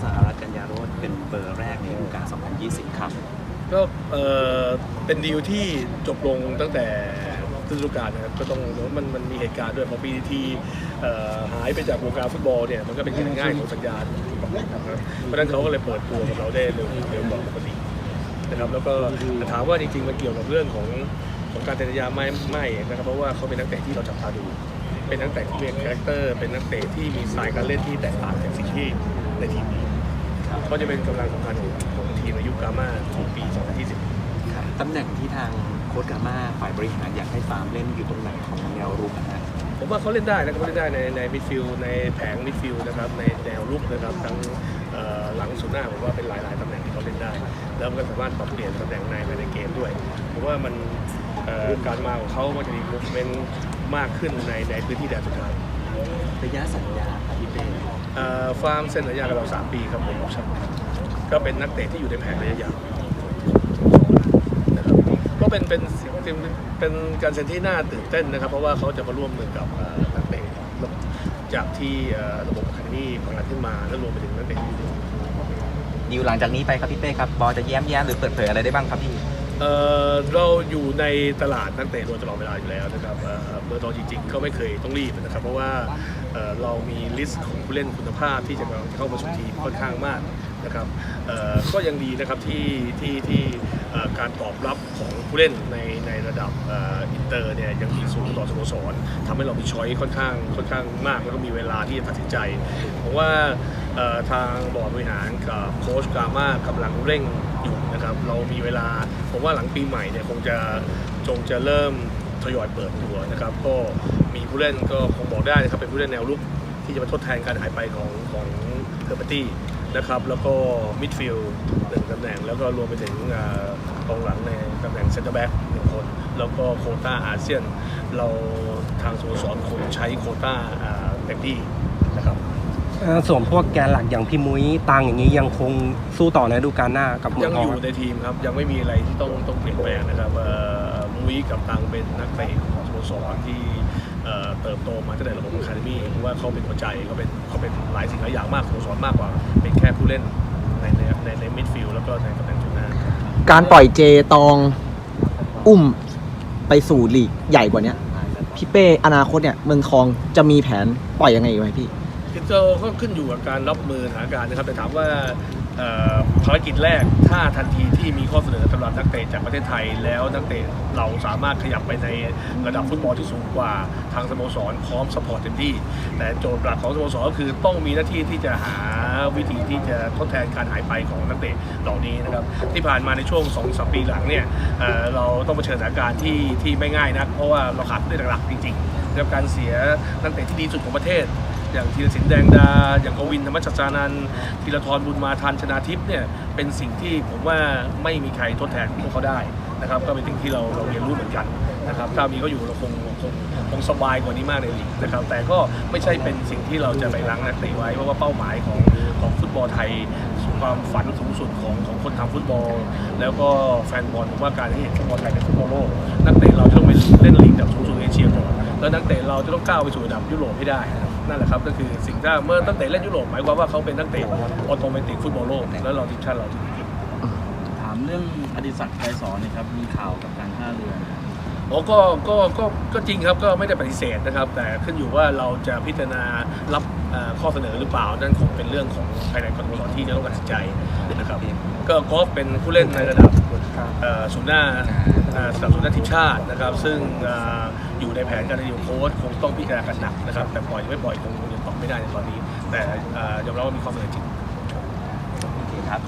สารัตน์กัญญาโรจน์เป็นเบอร์แรกในฤดูกาล 2020 ครับ ก็เอ่อเป็นดีลที่จบลงตั้งแต่ฤดูกาลนะครับก็ต้องมันมันมีเหตุการณ์ด้วยพอปีทีเอ่อหายไปจากวงการฟุตบอลเนี่ยมันก็เป็นการง่ายของสัญญาณนะครับเพราะฉะนั้นเขาก็เลยเปิดตัวกับเราได้เร็วเร็วกว่าปกตินะครับแล้วก็ถามว่าจริงๆมันเกี่ยวกับเรื่องของของการเซ็นสัญญาไหม่ไม่นะครับเพราะว่าเขาเป็นนักเตะที่เราจับตาดู เป็นนักเตะที่มีคาแรคเตอร์เป็นนักเตะที่มีสไตล์การเล่นที่แตกต่างจากสิ่งที่ ในทีมมีก็จะเป็นกำลังสำคัญของของทีมในยุคกามาของปี 2020 ตำแหน่งที่ทางโค้ชกาม่าฝ่ายบริหารอยากให้ฟาร์มเล่นอยู่ตรงไหนของแนวรุกนะฮะผมว่าเขาเล่นได้นะครับเขาเล่นได้ในในมิดฟิลด์ในแผงมิดฟิลด์นะครับในแนวลุกนะครับทั้งเอ่อหลังสุดหน้าผมว่าเป็นหลาย ๆตำแหน่งที่เขาเล่นได้ แล้วก็สามารถปรับเปลี่ยนตำแหน่งในภายในเกมด้วยผมว่ามันเอ่อการมาของเขามันจะมีมูฟเมนต์มากขึ้นในในพื้นที่แดนสุดท้าย ระยะสัญญาครับพี่เป้เอ่อฟาร์มเซ็นสัญญากับเรา 3 ปีครับผมออปชั่นก็เป็นนักเตะที่อยู่ในแผนระยะยาวนะครับก็เป็นเป็นเป็นเป็นการเซ็นที่น่าตื่นเต้นนะครับ เพราะว่าเขาจะมาร่วมมือกับเอ่อนักเตะจากที่เอ่อระบบอะคาเดมี่พังงานขึ้นมาแล้วรวมไปถึงนักเตะที่ดิวหลังจากนี้ไปครับพี่เป้ครับบอลจะแย้มแย้มหรือเปิดเผยอะไรได้บ้างครับพี่เอ่อ เราอยู่ในตลาดนักเตะโดยตลอดเวลาอยู่แล้วนะครับเอ่อเบอร์ตองจริง ๆ ก็ไม่เคยต้องรีบนะครับ เพราะว่าเรามีลิสต์ของผู้เล่นคุณภาพที่จะเข้ามาสู่ทีมค่อนข้างมากนะครับก็ยังดีนะครับที่ที่ที่การตอบรับของผู้เล่นในในระดับอินเตอร์เนี่ยยังมีสูงต่อสโมสรทำให้เรามีช้อยค่อนข้างค่อนข้างมากแล้วก็มีเวลาที่จะตัดสินใจผมว่าเอ่อทางบอร์ดบริหารกับโค้ชกาม่ากำลังเร่งอยู่ นะครับเรามีเวลาผมว่าหลังปีใหม่เนี่ยคงจะจงจะเริ่มทยอยเปิดตัวนะครับก็มีผู้เล่นก็คงบอกได้นะครับเป็นผู้เล่นแนวรุกที่จะมาทดแทนการหายไปของของเทอร์ปตี้นะครับแล้วก็มิดฟิลด์หนึ่งตำแหน่ง แล้วก็รวมไปถึงกองหลังในตำแหน่งเซนเตอร์แบ็กหนึ่งคน แล้วก็โคต้าอาเซียน เราทางสโมสรคงใช้โคต้าเต็มที่ ส่วนพวกแกนหลักอย่างพี่มุ้ยตังอย่างนี้ยังคงสู้ต่อในฤดูกาลหน้ากับเมืยัองงทอองยู่ในทีมครับ ยังไม่มีอะไรที่ต้องต้องเปลี่ยนแปลงนะครับเอ่อมุ้ยกับตังเป็นนักเตะของสโมสรที่เอ่อเติบโตมาตั้งแต่ระบบอะคาเดมี่เพราะว่าเขาเป็นหัวใจเขาเป็นเขาเป็นหลายสิ่งหลายอย่างมากของสโมสรมากกว่า เป็นแค่ผู้เล่นในในในในมิดฟิลด์แล้วก็ในตำแหน่งจุดหน้าการปล่อยเจตองอุ้มไปสู่ลีกใหญ่กว่าเนี้ยพี่เป้อนาคตเนี่ยเมืองทองจะมีแผนปล่อยยังไงอีกไหมพี่ คือเราก็ขึ้นอยู่กับการรับมือสถานการณ์นะครับแต่ถามว่าภารกิจแรกถ้าทันทีที่มีข้อเสนอสำหรับนักเตะจากประเทศไทย แล้วนักเตะเราสามารถขยับไปในระดับฟุตบอลที่สูงกว่าทางสโมสรพร้อมสปอร์ตเต็มที่ แต่โจทย์หลักของสโมสรก็คือต้องมีหน้าที่ที่จะหาวิธีที่จะทดแทนการหายไปของนักเตะเหล่านี้นะครับที่ผ่านมาในช่วง2อสปีหลังเนี่ยเเราต้องเผชิญสถานการณ์ที่ที่ไม่ง่ายนักเพราะว่าเราขาดผู้เล่นหลักๆจริงๆนะครับการเสียนักเตะที่ดีสุดของประเทศ อย่างธีรศิลป์แดงดา อย่างกวินธรรมชัชานันท์ธีรทรบุญมาทันชนาทิพย์เนี่ยเป็นสิ่งที่ผมว่าไม่มีใครทดแทนพวกเขาได้นะครับก็เป็นสิ่งที่เราเราเรียนรู้เหมือนกันนะครับถ้ามีเขาอยู่เราคงคงคงสบายกว่านี้มากในลีกนะครับ แต่ก็ไม่ใช่เป็นสิ่งที่เราจะไปล้างนักเตะไว้เพราะว่าเป้าหมายของของฟุตบอลไทยความฝันสูงสุดของของคนทำฟุตบอล แล้วก็แฟนบอลผมว่าการที่เห็นฟุตบอลไทยเป็นฟุตบอลโลกนักเตะเราจะต้องไปเล่นลีกระดับสูงสุดในเอเชียก่อนแล้วนักเตะเราจะต้องก้าวไปสู่ระดับยุโรปให้ได้ นะครับนั่นแหละครับก็คือสิ่งที่เมื่อนักเตะเล่นยุโรปหมายความว่าเขาเป็นนักเตะออโตเมติกฟุตบอลโลกแล้วเราทีมชาติเราจะดีขึ้นถามเรื่องอดิศักดิ์ไกรสอนนะครับมีข่าวกับการท่าเรือนะครับอ๋อก็ก็ก็ก็จริงครับก็ไม่ได้ปฏิเสธนะครับ แต่ขึ้นอยู่ว่าเราจะพิจารณารับเอ่อข้อเสนอหรือเปล่านั่นคงเป็นเรื่องของภายในกรทมที่จะต้องตัดสินใจนะครับก็กอล์ฟเป็นผู้เล่นในระดับเอ่อศูนย์หน้าเอ่อ สำหรับสนย์หน้าทีมชาตินะครับ ซึ่งออยู่ในแผนการเรียนโค้ชคงต้องพิจารณากันหนักนะครับ แต่ปล่อยไม่ปล่อยคงยังตอบไม่ได้ในตอนนี้ แต่ยอมรับว่ามีความเหนอจริงโอเคครับ